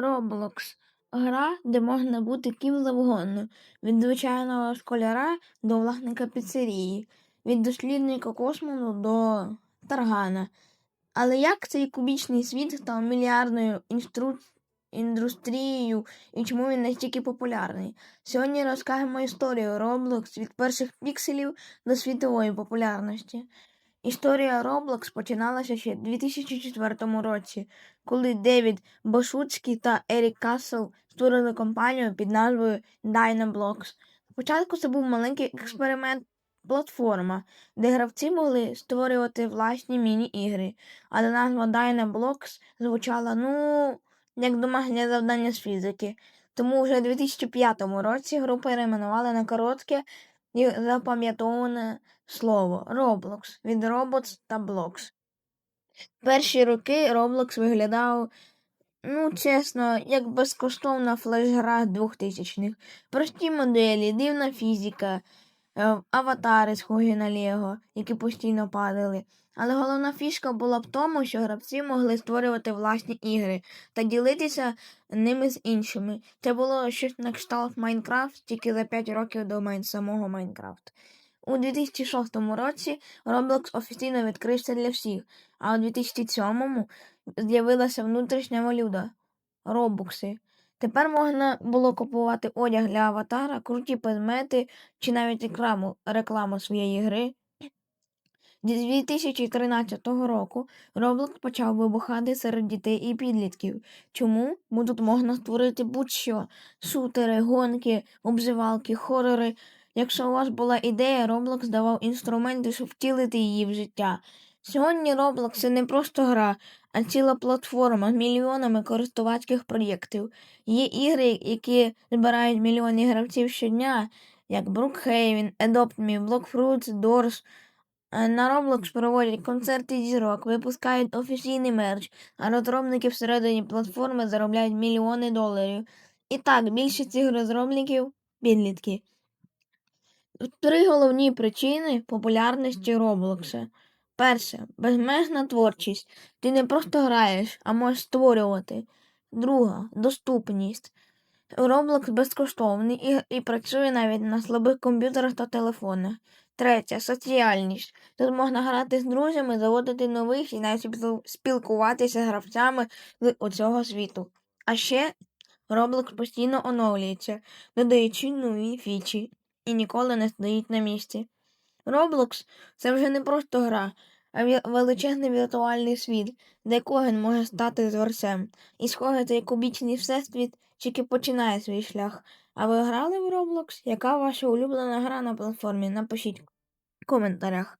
Roblox гра, де можна бути ким завгодно, від звичайного школяра до власника піцерії, від дослідника космосу до таргана. Але як цей кубічний світ став мільярдною інстру... індустрією і чому він настільки популярний? Сьогодні розкажемо історію Roblox від перших пікселів до світової популярності. Історія Roblox починалася ще в 2004 році, коли Девід Бошуцький та Ерік Кассел створили компанію під назвою Dynablocks. Спочатку це був маленький експеримент платформа, де гравці могли створювати власні міні-ігри, але назва Dynablocks звучала, ну, як домашнє завдання з фізики. Тому вже у 2005 році гру перейменували на коротке запам'ятоване слово Roblox від Robots та Blocks. Перші роки Roblox виглядав, ну, чесно, як безкоштовна флеш-гра 2000-х. Прості моделі, дивна фізика, аватари схожі на Лего, які постійно падали. Але головна фішка була в тому, що гравці могли створювати власні ігри та ділитися ними з іншими. Це було щось на кшталт Майнкрафт тільки за 5 років до самого Майнкрафт. У 2006 році Roblox офіційно відкрився для всіх, а у 2007 з'явилася внутрішня валюта робокси. Тепер можна було купувати одяг для аватара, круті предмети чи навіть рекламу, рекламу своєї гри. З 2013 року Roblox почав вибухати серед дітей і підлітків. Чому? Бо тут можна створити будь-що: шутери, гонки, обзивалки, хорори. Якщо у вас була ідея, Roblox давав інструменти, щоб втілити її в життя. Сьогодні Roblox це не просто гра, а ціла платформа з мільйонами користувацьких проєктів. Є ігри, які збирають мільйони гравців щодня, як Brookhaven, Adopt Me, Blockfruits, Doors. Е, На Roblox проводять концерти зірок, випускають офіційний мерч, а розробники всередині платформи заробляють мільйони доларів. І так, більшість цих розробників підлітки. Три головні причини популярності Роблокса. Перше безмежна творчість. Ти не просто граєш, а можеш створювати. Друга доступність. Roblox безкоштовний і, і працює навіть на слабих комп'ютерах та телефонах. Третє соціальність. Тут можна грати з друзями, заводити нових і навіть спілкуватися з гравцями з оцього світу. А ще Roblox постійно оновлюється, додаючи нові фічі і ніколи не стоїть на місці. Roblox – це вже не просто гра, а величезний віртуальний світ, де кожен може стати творцем. І схоже, цей кубічний всесвіт тільки починає свій шлях. А ви грали в Roblox? Яка ваша улюблена гра на платформі? Напишіть в коментарях.